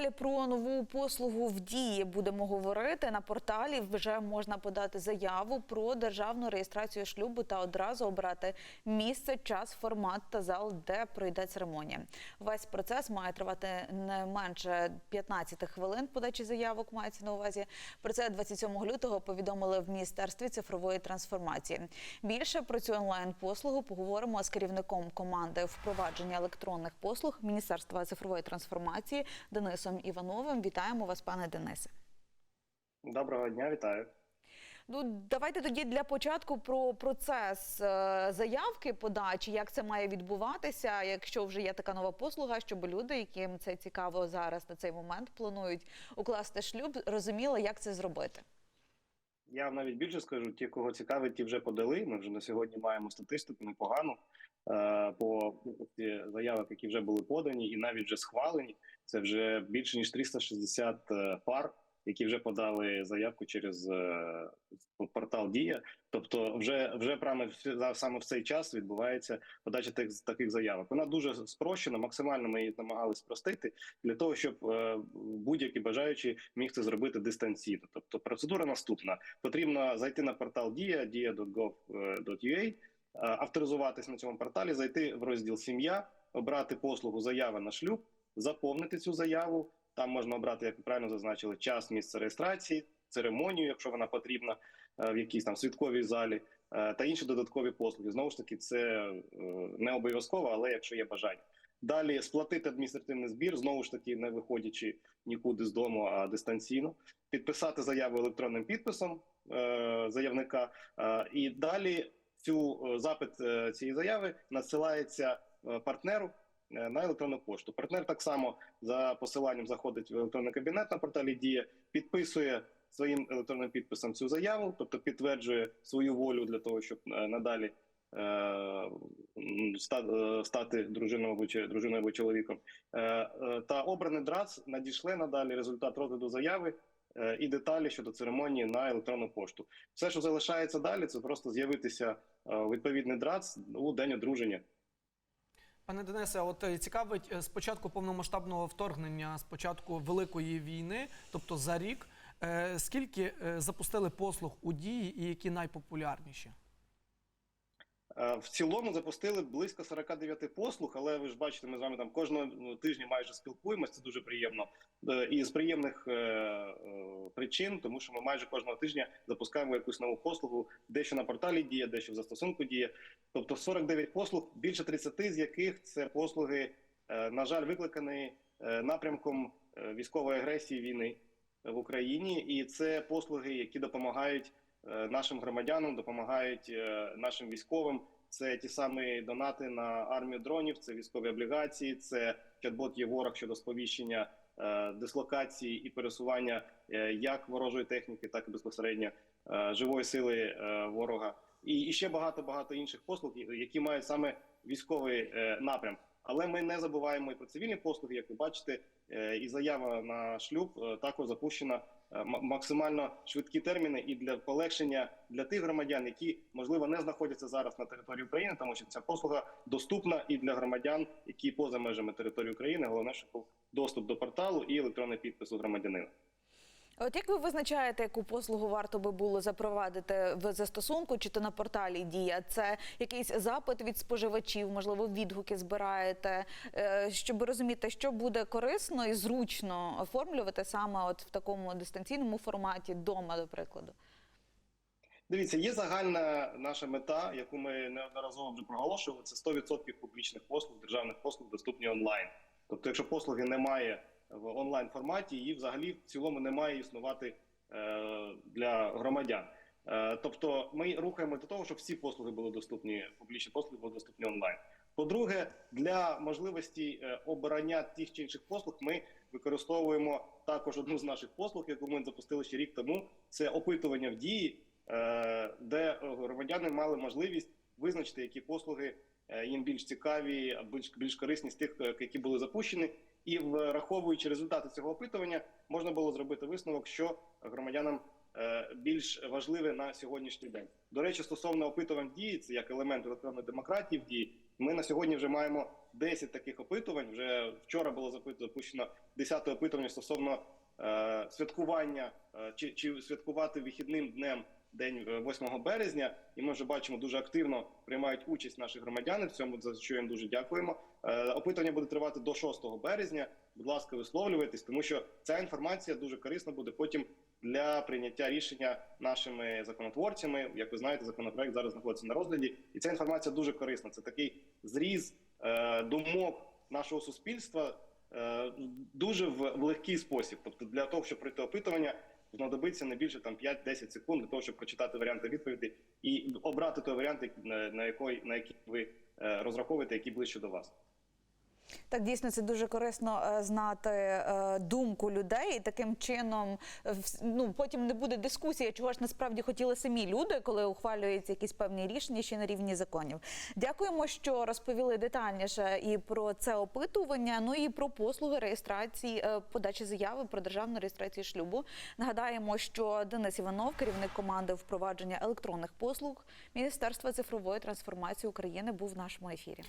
Далі про нову послугу в дії будемо говорити. На порталі вже можна подати заяву про державну реєстрацію шлюбу та одразу обрати місце, час, формат та зал, де пройде церемонія. Весь процес має тривати не менше 15 хвилин подачі заявок. Мається на увазі. Про це 27 лютого повідомили в міністерстві цифрової трансформації. Більше про цю онлайн послугу поговоримо з керівником команди впровадження електронних послуг Міністерства цифрової трансформації Денисом Івановим. Вітаємо вас, пане Денисе. Доброго дня, вітаю. Ну, давайте тоді для початку про процес е, заявки подачі, як це має відбуватися, якщо вже є така нова послуга, щоб люди, яким це цікаво зараз на цей момент, планують укласти шлюб, розуміли, як це зробити. Я вам навіть більше скажу: ті, кого цікавить, ті вже подали. Ми вже на сьогодні маємо статистику непогану е, по заявах, які вже були подані, і навіть вже схвалені. Це вже більше ніж 360 е, пар, які вже подали заявку через е, портал Дія. Тобто, вже вже прямо саме в цей час відбувається подача тих таких заявок. Вона дуже спрощена, максимально ми її намагалися спростити для того, щоб е, будь-який бажаючий міг це зробити дистанційно. Тобто, процедура наступна: потрібно зайти на портал Дія, dia.gov.ua, е, авторизуватись на цьому порталі, зайти в розділ Сім'я, обрати послугу заява на шлюб, заповнити цю заяву. Там можна обрати, як ви правильно зазначили, час, місце реєстрації, церемонію, якщо вона потрібна е, в якійсь там святковій залі, е, та інші додаткові послуги. Знову ж таки, це е, не обов'язково, але якщо є бажання. Далі сплатити адміністративний збір, знову ж таки, не виходячи нікуди з дому, а дистанційно, підписати заяву електронним підписом е, заявника, е, і далі цю запит цієї заяви надсилається партнеру на електронну пошту. Партнер так само за посиланням заходить в електронний кабінет на порталі Дія, підписує своїм електронним підписом цю заяву, тобто підтверджує свою волю для того, щоб е, надалі е, е, стати дружиною або дружиною або чоловіком. Е, е, Та обраний ДРАЦ надійшле надалі результат розгляду заяви е, і деталі щодо церемонії на електронну пошту. Все, що залишається далі, це просто з'явитися е, відповідний ДРАЦ у день одруження. Пане Денисе, от е, цікавить спочатку з початку повномасштабного вторгнення, з початку великої війни, тобто за рік, е, скільки е, запустили послуг у дії і які найпопулярніші? Е, В цілому запустили близько 49 послуг, але ви ж бачите, ми з вами там кожного ну, тижня майже спілкуємося. Це дуже приємно. Е, І з приємних е, причин, тому що ми майже кожного тижня запускаємо якусь нову послугу, дещо на порталі діє, дещо в застосунку діє. Тобто 49 послуг, більше 30 з яких це послуги, на жаль, викликані напрямком військової агресії війни в Україні, і це послуги, які допомагають нашим громадянам, допомагають е, нашим військовим. Це ті самі донати на армію дронів, це військові облігації, це чат-бот є ворог щодо сповіщення е, дислокації і пересування е, як ворожої техніки, так і безпосередньо е, живої сили е, ворога. І, ще багато багато інших послуг, які мають саме військовий е, напрям. Але ми не забуваємо і про цивільні послуги, як ви бачите, е, і заява на шлюб е, також запущена е, максимально швидкі терміни і для полегшення для тих громадян, які можливо не знаходяться зараз на території України, тому що ця послуга доступна і для громадян, які поза межами території України. Головне, щоб був доступ до порталу і електронний підпис у громадянина. От як ви визначаєте, яку послугу варто би було запровадити в застосунку чи то на порталі Дія? Це якийсь запит від споживачів, можливо, відгуки збираєте, е, щоб розуміти, що буде корисно і зручно оформлювати саме от в такому дистанційному форматі вдома, до прикладу. Дивіться, є загальна наша мета, яку ми неодноразово вже проголошували. Це 100% публічних послуг, державних послуг доступні онлайн. Тобто, якщо послуги немає в онлайн форматі, її взагалі в цілому не має існувати е, для громадян. Е, тобто, ми рухаємо до того, щоб всі послуги були доступні, публічні послуги були доступні онлайн. По-друге, для можливості е, обрання тих чи інших послуг ми використовуємо також одну з наших послуг, яку ми запустили ще рік тому. Це опитування в дії, де громадяни мали можливість визначити, які послуги їм більш цікаві, більш більш корисні з тих, які були запущені. І враховуючи результати цього опитування, можна було зробити висновок, що громадянам е, більш важливе на сьогоднішній день. До речі, стосовно опитувань дії, це як елемент електронної демократії в дії. Ми на сьогодні вже маємо 10 таких опитувань. Вже вчора було запущено 10 опитування стосовно е, святкування е, чи, чи святкувати вихідним днем день е, 8 березня. І ми вже бачимо дуже активно приймають участь наші громадяни. В цьому за що їм дуже дякуємо. Е, опитування буде тривати до 6 березня. Будь ласка, висловлюйтесь, тому що ця інформація дуже корисна буде потім для прийняття рішення нашими законотворцями. Як ви знаєте, законопроект зараз знаходиться на розгляді, і ця інформація дуже корисна. Це такий зріз е, думок нашого суспільства е, дуже в легкий спосіб. Тобто, для того, щоб пройти опитування, знадобиться не більше там 5-10 секунд для того, щоб прочитати варіанти відповіді і обрати той варіант, на, який на який ви е, розраховуєте, який ближче до вас. Так, дійсно, це дуже корисно е, знати е, думку людей. І таким чином е, ну, потім не буде дискусії, чого ж насправді хотіли самі люди, коли ухвалюються якісь певні рішення ще на рівні законів. Дякуємо, що розповіли детальніше і про це опитування, ну і про послуги реєстрації подачі заяви про державну реєстрацію шлюбу. Нагадаємо, що Денис Іванов, керівник команди впровадження електронних послуг Міністерства цифрової трансформації України, був в нашому ефірі.